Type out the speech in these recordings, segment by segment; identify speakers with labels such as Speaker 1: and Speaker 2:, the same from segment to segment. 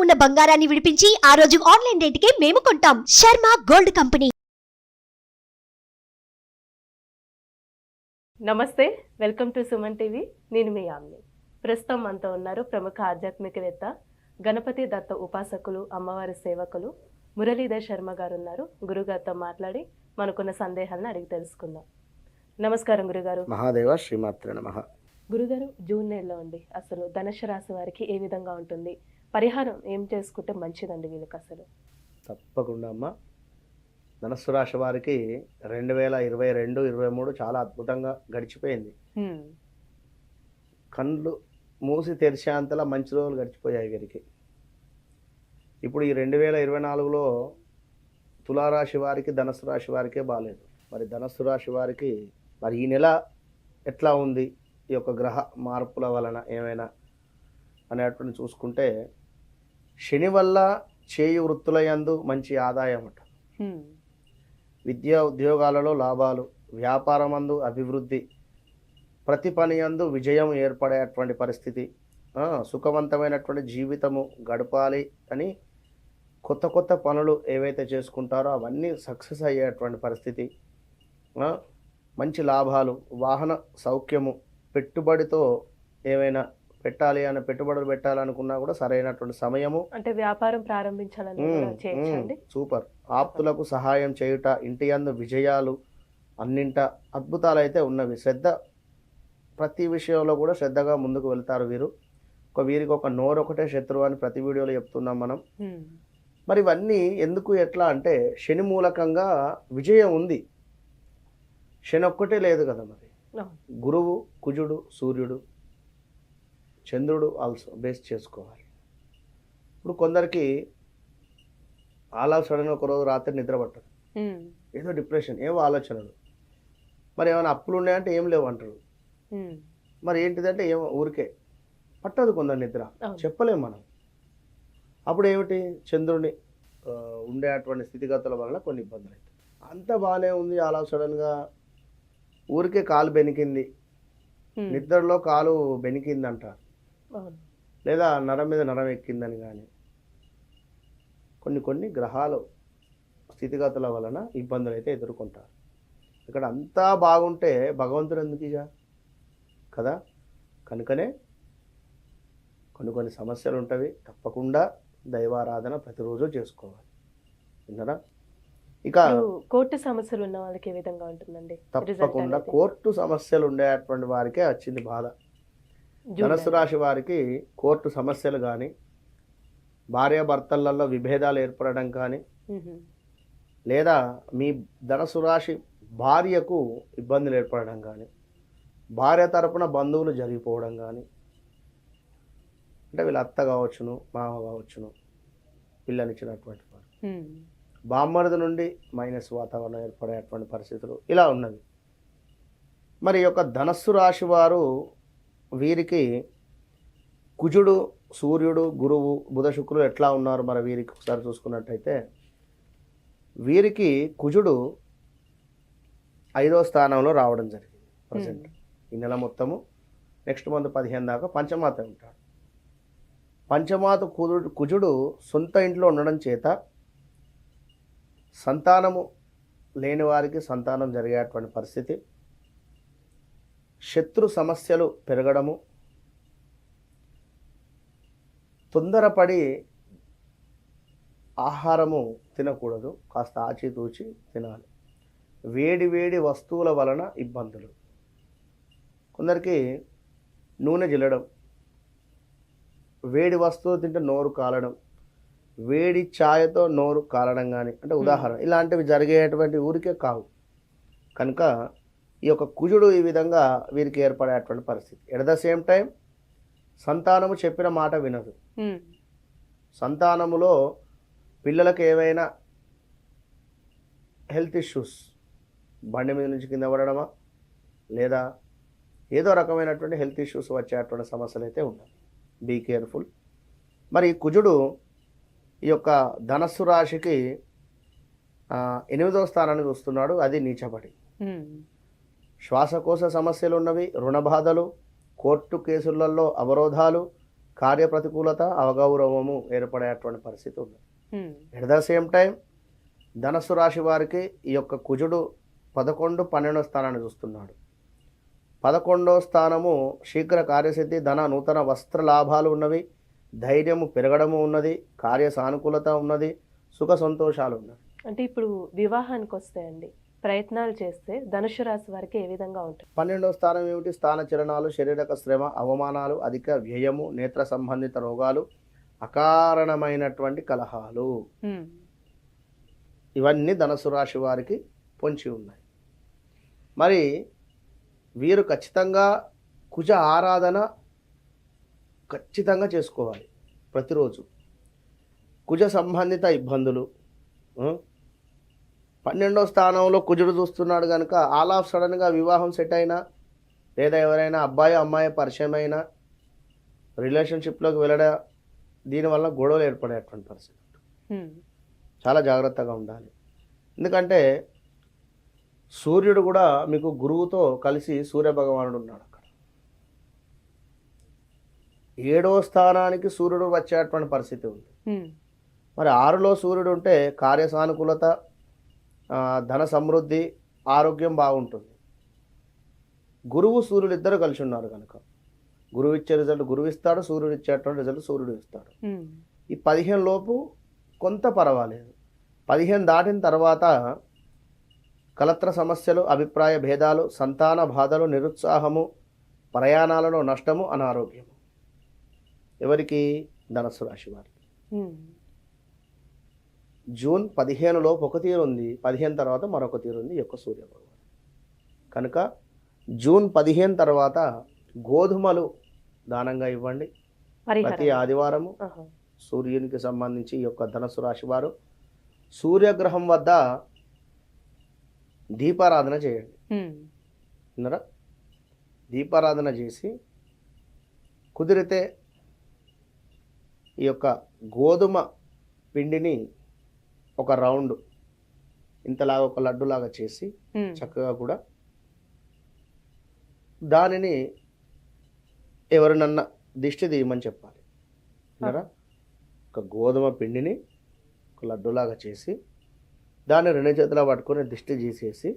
Speaker 1: ఉన్న బంగారాన్ని విడిపించి ఆ రోజు ఆన్లైన్ రేటుకే మేము కొంటాం. Sharma gold company.
Speaker 2: నమస్తే వెల్కమ్ టు సుమన్ టీవీ. నేను మీ ఆమ్ని. ప్రస్తుతం మనతో ఉన్నారు ప్రముఖ ఆధ్యాత్మికవేత్త గణపతి దత్త ఉపాసకులు అమ్మవారి సేవకులు మురళీధర్ శర్మ గారు ఉన్నారు గురుగారితో మాట్లాడి మనకున్న సందేహాలను అడిగి తెలుసుకుందాం. నమస్కారం గురుగారు.
Speaker 3: మహాదేవ శ్రీమాత్ర నమ.
Speaker 2: గురుగారు జూన్ నెలలో అండి. అసలు ధనుసు రాశి వారికి ఏ విధంగా ఉంటుంది? పరిహారం ఏం చేసుకుంటే మంచిదండి వీళ్ళకి అసలు
Speaker 3: తప్పకుండా అమ్మ. ధనస్సు రాశి వారికి రెండు వేల ఇరవై రెండు ఇరవై మూడు చాలా అద్భుతంగా గడిచిపోయింది. కళ్ళు మూసి తెరిచేంతలా మంచి రోజులు గడిచిపోయాయి వీరికి. ఇప్పుడు ఈ రెండు వేల ఇరవై నాలుగులో తులారాశి వారికి ధనస్సు రాశి వారికే బాగాలేదు మరి ధనస్సు రాశి వారికి మరి ఈ నెల ఎట్లా ఉంది? ఈ యొక్క గ్రహ మార్పుల వలన ఏమైనా అనేటువంటి చూసుకుంటే శని వల్ల చేయి వృత్తుల యందు మంచి ఆదాయం అట
Speaker 2: హ్మ్.
Speaker 3: విద్యా ఉద్యోగాలలో లాభాలు వ్యాపారమందు అభివృద్ధి ప్రతి పని యందు విజయం ఏర్పడేటువంటి పరిస్థితి సుఖవంతమైనటువంటి జీవితము గడపాలి అని కొత్త కొత్త పనులు ఏవైతే చేసుకుంటారో అవన్నీ సక్సెస్ అయ్యేటువంటి పరిస్థితి మంచి లాభాలు వాహన సౌఖ్యము పెట్టుబడితో ఏవైనా పెట్టాలి అని పెట్టుబడులు పెట్టాలనుకున్నా కూడా సరైనటువంటి సమయము.
Speaker 2: అంటే వ్యాపారం ప్రారంభించాలని
Speaker 3: సూపర్. ఆప్తులకు సహాయం చేయుట ఇంటి అందు విజయాలు అన్నింట అద్భుతాలు అయితే ఉన్నవి. శ్రద్ధ ప్రతి విషయంలో కూడా శ్రద్ధగా ముందుకు వెళ్తారు వీరు. ఒక వీరికి ఒక నోరు ఒకటే శత్రువు అని ప్రతి వీడియోలో చెప్తున్నాం మనం. మరి ఇవన్నీ ఎందుకు ఎట్లా అంటే శని మూలకంగా విజయం ఉంది. శని ఒక్కటే లేదు కదా మరి. గురువు కుజుడు సూర్యుడు చంద్రుడు ఆల్సో బేస్ చేసుకోవాలి ఇప్పుడు కొందరికి ఆల్ ఆఫ్ సడన్గా ఒక రోజు రాత్రి నిద్ర పట్టదు. ఏదో డిప్రెషన్ ఏవో ఆలోచనలు మరి ఏమైనా అప్పులు ఉన్నాయంటే ఏం లేవు అంటారు. మరి ఏంటిదంటే ఏమో ఊరికే పట్టదు కొందరు నిద్ర
Speaker 2: అవును.
Speaker 3: చెప్పలేం మనం అప్పుడు ఏమిటి చంద్రుని ఆ, ఉండేటువంటి స్థితిగతుల వలన కొన్ని ఇబ్బందులు అవుతాయి అంత బాగానే ఉంది అలా సడన్గా ఊరికే కాలు బెనికింది. నిద్రలో కాలు బెనికింది అంటారు. లేదా నరం మీద నరం ఎక్కిందని కానీ కొన్ని కొన్ని గ్రహాలు స్థితిగతుల వలన ఇబ్బందులు అయితే ఎదుర్కొంటారు. ఇక్కడ అంతా బాగుంటే భగవంతుడు ఎందుకు ఇక కదా? కనుకనే కొన్ని కొన్ని సమస్యలు ఉంటవి. తప్పకుండా దైవారాధన ప్రతిరోజు చేసుకోవాలి. విన్నారా? ఇక
Speaker 2: కోర్టు సమస్యలు ఉన్న వాళ్ళకి ఏ విధంగా ఉంటుందండి?
Speaker 3: తప్పకుండా? కోర్టు సమస్యలు ఉండేటువంటి వారికే వచ్చింది బాధ.
Speaker 2: జూన్
Speaker 3: ధనుసు
Speaker 2: నెల.
Speaker 3: రాశి వారికి కోర్టు సమస్యలు కానీ భార్యాభర్తలలో విభేదాలు ఏర్పడడం కానీ. లేదా మీ ధనుసు రాశి భార్యకు ఇబ్బందులు ఏర్పడడం కానీ భార్య తరపున బంధువులు జరిగిపోవడం కానీ అంటే వీళ్ళ అత్త కావచ్చును మామ కావచ్చును పిల్లనిచ్చినటువంటి వారు
Speaker 2: మ్మ్.
Speaker 3: బామ్మర్ది నుండి మైనస్ వాతావరణం ఏర్పడేటువంటి పరిస్థితులు ఇలా ఉన్నవి మరి యొక్క ధనస్సు రాశి వారు వీరికి కుజుడు సూర్యుడు గురువు బుధ శుక్రులు ఎట్లా ఉన్నారు మరి వీరికి ఒకసారి చూసుకున్నట్టయితే? వీరికి కుజుడు ఐదో స్థానంలో రావడం జరిగింది ప్రజెంట్. ఈ నెల మొత్తము నెక్స్ట్ మంత్ పదిహేను దాకా పంచమాత ఉంటాడు. పంచమాత కుజుడు కుజుడు సొంత ఇంట్లో ఉండడం చేత సంతానము లేని వారికి సంతానం జరిగేటువంటి పరిస్థితి. శత్రు సమస్యలు పెరగడము తొందరపడి ఆహారము తినకూడదు కాస్త ఆచితూచి తినాలి. వేడి వేడి వస్తువుల వలన ఇబ్బందులు. కొందరికి నూనె జిల్లడం వేడి వస్తువులు తింటే నోరు కాలడం వేడి ఛాయతో నోరు కాలడం కానీ అంటే ఉదాహరణ ఇలాంటివి జరిగేటువంటి ఊరికే కావు. కనుక ఈ యొక్క కుజుడు ఈ విధంగా వీరికి ఏర్పడేటువంటి పరిస్థితి. ఎట్ ద సేమ్ టైం సంతానము చెప్పిన మాట వినదు.
Speaker 2: మ్మ్.
Speaker 3: సంతానములో పిల్లలకు ఏవైనా హెల్త్ ఇష్యూస్ బండి మీద నుంచి కింద పడడమా? లేదా ఏదో రకమైనటువంటి హెల్త్ ఇష్యూస్ వచ్చేటువంటి సమస్యలు అయితే ఉన్నాయి బీ కేర్ఫుల్ మరి కుజుడు ఈ యొక్క ధనస్సు రాశికి ఎనిమిదవ స్థానాన్ని చూస్తున్నాడు. అది నీచబడి.
Speaker 2: మ్మ్.
Speaker 3: శ్వాసకోశ సమస్యలు ఉన్నవి రుణ బాధలు కోర్టు కేసులలో అవరోధాలు కార్యప్రతికూలత అవగౌరవము ఏర్పడేటువంటి పరిస్థితి ఉంది ఎట్ ద సేమ్ టైం ధనస్సు రాశి వారికి ఈ యొక్క కుజుడు పదకొండు పన్నెండో స్థానాన్ని చూస్తున్నాడు. పదకొండో స్థానము శీఘ్ర కార్యసిద్ధి ధన నూతన వస్త్ర లాభాలు ఉన్నవి ధైర్యము పెరగడము ఉన్నది కార్య సానుకూలత ఉన్నది సుఖ సంతోషాలు ఉన్నవి.
Speaker 2: అంటే ఇప్పుడు వివాహానికి వస్తాయండి ప్రయత్నాలు చేస్తే ధనుసు రాశి వారికి ఏ విధంగా ఉంటుంది?
Speaker 3: పన్నెండో స్థానం ఏమిటి? స్థాన చలనాలు శారీరక శ్రమ అవమానాలు అధిక వ్యయము నేత్ర సంబంధిత రోగాలు అకారణమైనటువంటి కలహాలు. ఇవన్నీ ధనుసు రాశి వారికి పొంచి ఉన్నాయి. మరి వీరు ఖచ్చితంగా కుజ ఆరాధన ఖచ్చితంగా చేసుకోవాలి ప్రతిరోజు. కుజ సంబంధిత ఇబ్బందులు? పన్నెండో స్థానంలో కుజుడు చూస్తున్నాడు కనుక ఆల్ ఆఫ్ సడన్గా వివాహం సెట్ అయినా లేదా ఎవరైనా అబ్బాయి అమ్మాయి పరిచయం అయినా రిలేషన్షిప్లోకి వెళ్ళడం దీనివల్ల గొడవలు ఏర్పడేటువంటి పరిస్థితి చాలా జాగ్రత్తగా ఉండాలి. ఎందుకంటే సూర్యుడు కూడా మీకు గురువుతో కలిసి సూర్య భగవానుడు ఉన్నాడు అక్కడ. ఏడో స్థానానికి సూర్యుడు వచ్చేటువంటి పరిస్థితి ఉంది. మరి ఆరులో సూర్యుడు ఉంటే కార్య సానుకూలత ధన సమృద్ధి ఆరోగ్యం బాగుంటుంది. గురువు సూర్యుడు ఇద్దరు కలిసి ఉన్నారు కనుక. గురువు ఇచ్చే రిజల్ట్ గురువు ఇస్తాడు సూర్యుడు ఇచ్చేటువంటి రిజల్ట్ సూర్యుడు ఇస్తాడు. ఈ పదిహేను లోపు కొంత పర్వాలేదు. పదిహేను దాటిన తర్వాత కలత్ర సమస్యలు అభిప్రాయ భేదాలు సంతాన బాధలు నిరుత్సాహము ప్రయాణాలలో నష్టము అనారోగ్యము. ఎవరికి? ధనస్సు రాశి వారికి. జూన్ పదిహేనులోపు ఒక తీరు ఉంది. పదిహేను తర్వాత మరొక తీరు ఉంది. యొక్క సూర్య భగవాన్ కనుక జూన్ పదిహేను తర్వాత గోధుమలు దానంగా ఇవ్వండి. ప్రతి ఆదివారము సూర్యునికి సంబంధించి ఈ యొక్క ధనుసు రాశి వారు సూర్యగ్రహం వద్ద దీపారాధన చేయండి. విన్నరా? దీపారాధన చేసి కుదిరితే ఈ యొక్క గోధుమ పిండిని ఒక రౌండ్ ఇంతలాగా ఒక లడ్డులాగా చేసి చక్కగా కూడా దానిని ఎవరినన్నా దిష్టి తీయమని చెప్పాలి విన్నారా ఒక గోధుమ పిండిని ఒక లడ్డులాగా చేసి దాన్ని రెండు చేతుల పట్టుకొని దిష్టి తీసేసి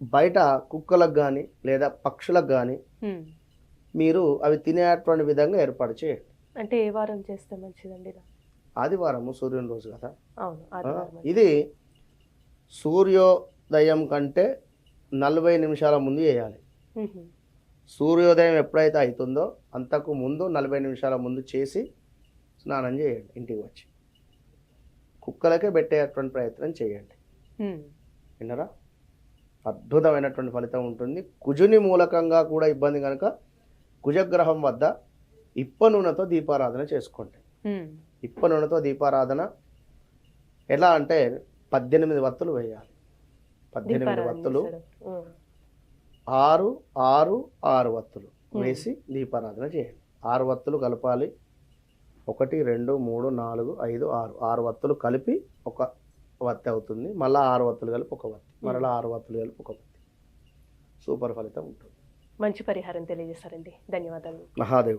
Speaker 3: బయట కుక్కలకు కానీ లేదా పక్షులకు కానీ. మీరు అవి తినేటువంటి విధంగా ఏర్పాటు చేయండి
Speaker 2: అంటే ఏ వారం చేస్తే మంచిదండి?
Speaker 3: ఆదివారము సూర్యుని రోజు కదా. ఇది సూర్యోదయం కంటే నలభై నిమిషాల ముందు వేయాలి సూర్యోదయం ఎప్పుడైతే అవుతుందో అంతకు ముందు నలభై నిమిషాల ముందు చేసి స్నానం చేయండి ఇంటికి వచ్చి. కుక్కలకే పెట్టేటువంటి ప్రయత్నం చేయండి. విన్నరా? అద్భుతమైనటువంటి ఫలితం ఉంటుంది. కుజుని మూలకంగా కూడా ఇబ్బంది కనుక కుజగ్రహం వద్ద ఇప్ప నూనెతో దీపారాధన చేసుకోండి. ఇప్ప నూనెతో దీపారాధన ఎలా అంటే పద్దెనిమిది వత్తులు వేయాలి. పద్దెనిమిది వత్తులు. ఆరు ఆరు ఆరు వత్తులు వేసి దీపారాధన చేయండి. ఆరు వత్తులు కలపాలి. ఒకటి రెండు మూడు నాలుగు ఐదు ఆరు. ఆరు వత్తులు కలిపి ఒక వత్తి అవుతుంది. మళ్ళీ ఆరు వత్తులు కలిపి ఒక వత్తి. మరలా ఆరు వత్తులు కలిపి ఒక వత్తి. సూపర్ ఫలితం ఉంటుంది.
Speaker 2: మంచి పరిహారం తెలియజేశారండి. ధన్యవాదాలు.
Speaker 3: మహాదేవ్.